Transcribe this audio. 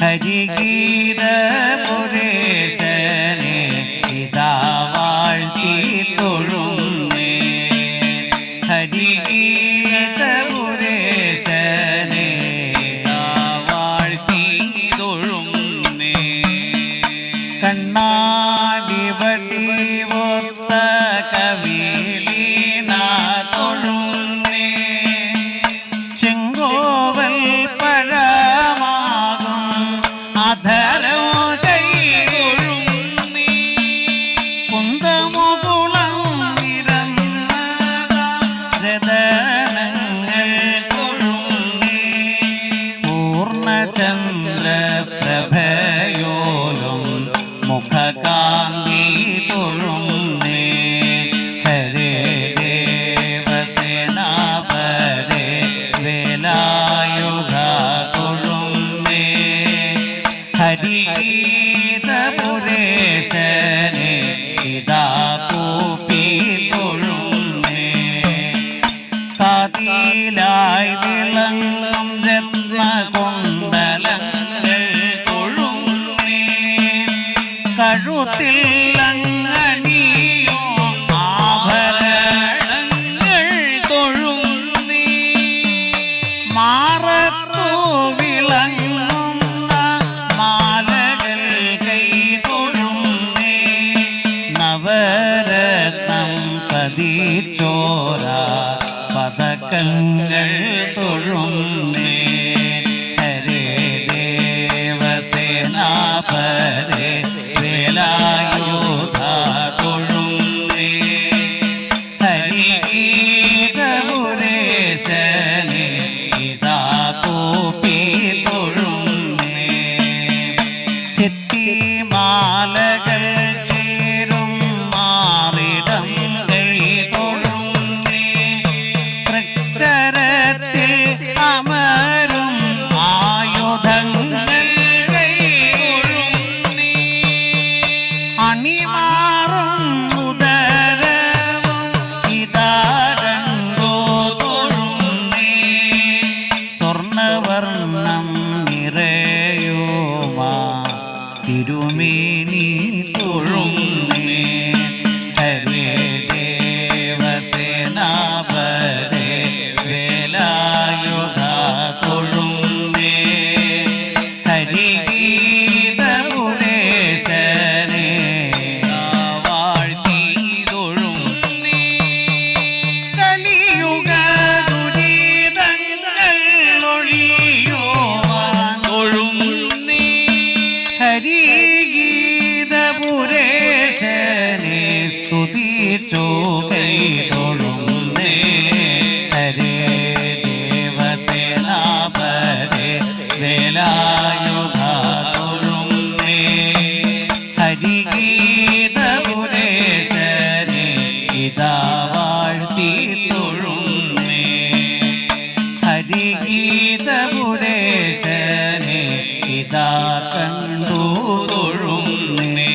ഹരിഗീത പുരേശനെ ഇതാ വാഴ്ത്തി തൊഴുന്നേ ഹരിഗീ മരുദനങ്ങൾ കൊഴുങ്ങി പൂർണചന്ദ്ര മുഖകാന്തി കാതിലായി വിളങ്ങും രത്ന കുണ്ടലങ്ങൾ കഴുത്തിൽ അങ്ങനെ തങ്ങൾ ഹരിഗീത പുരേശനെ ഇതാ വാഴ്ത്തി തൊഴുന്നേ. ഹരിഗീത പുരേശനെ ഇതാ കണ്ടു തൊഴുന്നേ.